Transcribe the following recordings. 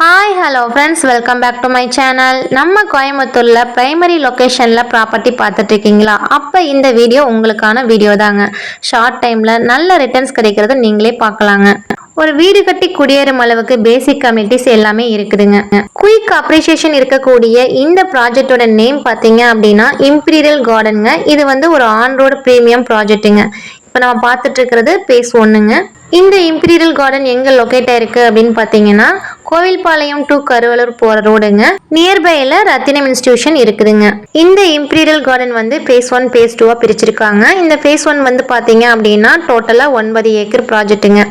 Hi hello friends welcome back to my channel நம்ம கோயம்புத்தூரில் primary லொக்கேஷனில் ப்ராப்பர்ட்டி பார்த்துட்டு இருக்கீங்களா? அப்போ இந்த வீடியோ உங்களுக்கான வீடியோ தாங்க. ஷார்ட் டைமில் நல்ல ரிட்டர்ன்ஸ் கிடைக்கிறத நீங்களே பார்க்கலாங்க. ஒரு வீடு கட்டி குடியேறும் அளவுக்கு பேசிக் கம்யூனிட்டிஸ் எல்லாமே இருக்குதுங்க. குயிக் அப்ரிசியேஷன் இருக்கக்கூடிய இந்த ப்ராஜெக்டோட நேம் பார்த்தீங்க அப்படின்னா இம்பீரியல் கார்டனுங்க இது வந்து ஒரு ஆன் ரோடு ப்ரீமியம் ப்ராஜெக்ட்டுங்க இப்போ நம்ம பார்த்துட்டு இருக்கிறது பேஸ் ஒன்றுங்க இந்த இம்பீரியல் கார்டன் எங்கே லொக்கேட் ஆயிருக்கு அப்படின்னு பார்த்தீங்கன்னா கோவில்பாளையம் டு கருவலூர் போகிற ரோடுங்க நியர்பையில் ரத்தினம் இன்ஸ்டியூஷன் இருக்குதுங்க. இந்த இம்பீரியல் கார்டன் வந்து ஃபேஸ் ஒன் ஃபேஸ் டூவாக பிரிச்சிருக்காங்க. இந்த ஃபேஸ் ஒன் வந்து பாத்தீங்க அப்படின்னா டோட்டலாக ஒன்பது ஏக்கர் ப்ராஜெக்ட்டுங்க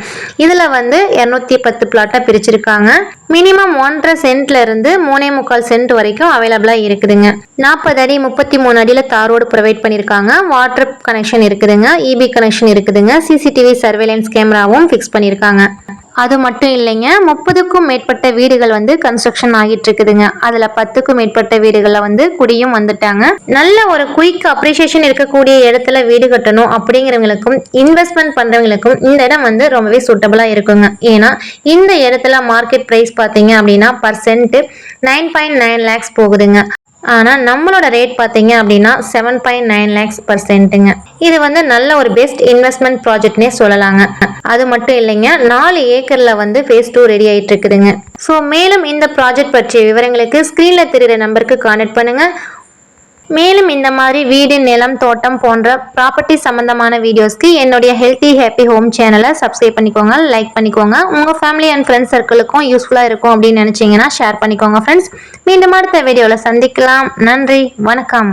இதில் வந்து இரநூத்தி பத்து பிளாட்டா பிரிச்சிருக்காங்க. மினிமம் ஒன்றரை சென்ட்ல இருந்து மூணே முக்கால் சென்ட் வரைக்கும் அவைலபிளாக இருக்குதுங்க. நாற்பது அடி முப்பத்தி மூணு அடியில் தார் ரோடு ப்ரொவைட் பண்ணியிருக்காங்க வாட்டர் கனெக்ஷன் இருக்குதுங்க. இபி கனெக்ஷன் இருக்குதுங்க. சிசிடிவி சர்வேலன்ஸ் கேமராவும் ஃபிக்ஸ் பண்ணியிருக்காங்க அது மட்டும் இல்லைங்க. முப்பதுக்கும் மேற்பட்ட வீடுகள் வந்து கன்ஸ்ட்ரக்ஷன் ஆகிட்டு இருக்குதுங்க அதில் பத்துக்கும் மேற்பட்ட வீடுகளில் வந்து குடியும் வந்துட்டாங்க. நல்ல ஒரு குயிக் அப்ரிசியேஷன் இருக்கக்கூடிய இடத்துல வீடு கட்டணும் அப்படிங்கிறவங்களுக்கும் இன்வெஸ்ட்மெண்ட் பண்ணுறவங்களுக்கும் இந்த இடம் வந்து ரொம்பவே சூட்டபுளாக இருக்குங்க. ஏன்னா இந்த இடத்துல மார்க்கெட் ப்ரைஸ் பார்த்தீங்க அப்படின்னா percent nine point nine lakhs போகுதுங்க. ஆனால் நம்மளோட ரேட் பார்த்தீங்க அப்படின்னா செவன் பாயிண்ட் நைன் லேக்ஸ் பர்சென்ட்டுங்க இது வந்து நல்ல ஒரு பெஸ்ட் இன்வெஸ்ட்மெண்ட் ப்ராஜெக்ட்னே சொல்லலாங்க. அது மட்டும் இல்லைங்க நாலு ஏக்கரில் வந்து ஃபேஸ் டூ ரெடி ஆகிட்டு இருக்குதுங்க. ஸோ மேலும் இந்த ப்ராஜெக்ட் பற்றிய விவரங்களுக்கு ஸ்க்ரீனில் தெரிகிற நம்பருக்கு கான்டெக்ட் பண்ணுங்கள் மேலும் இந்த மாதிரி வீடு நிலம் தோட்டம் போன்ற ப்ராப்பர்ட்டி சம்மந்தமான வீடியோஸ்க்கு என்னுடைய ஹெல்த்தி ஹாப்பி ஹோம் சேனலை சப்ஸ்கிரைப் பண்ணிக்கோங்க லைக் பண்ணிக்கோங்க. உங்கள் ஃபேமிலி அண்ட் ஃப்ரெண்ட்ஸ் சர்க்கிளுக்கும் யூஸ்ஃபுல்லாக இருக்கும் அப்படின்னு நினச்சிங்கன்னா ஷேர் பண்ணிக்கோங்க ஃப்ரெண்ட்ஸ் மீண்டும் அடுத்த வீடியோவில் சந்திக்கலாம். நன்றி வணக்கம்.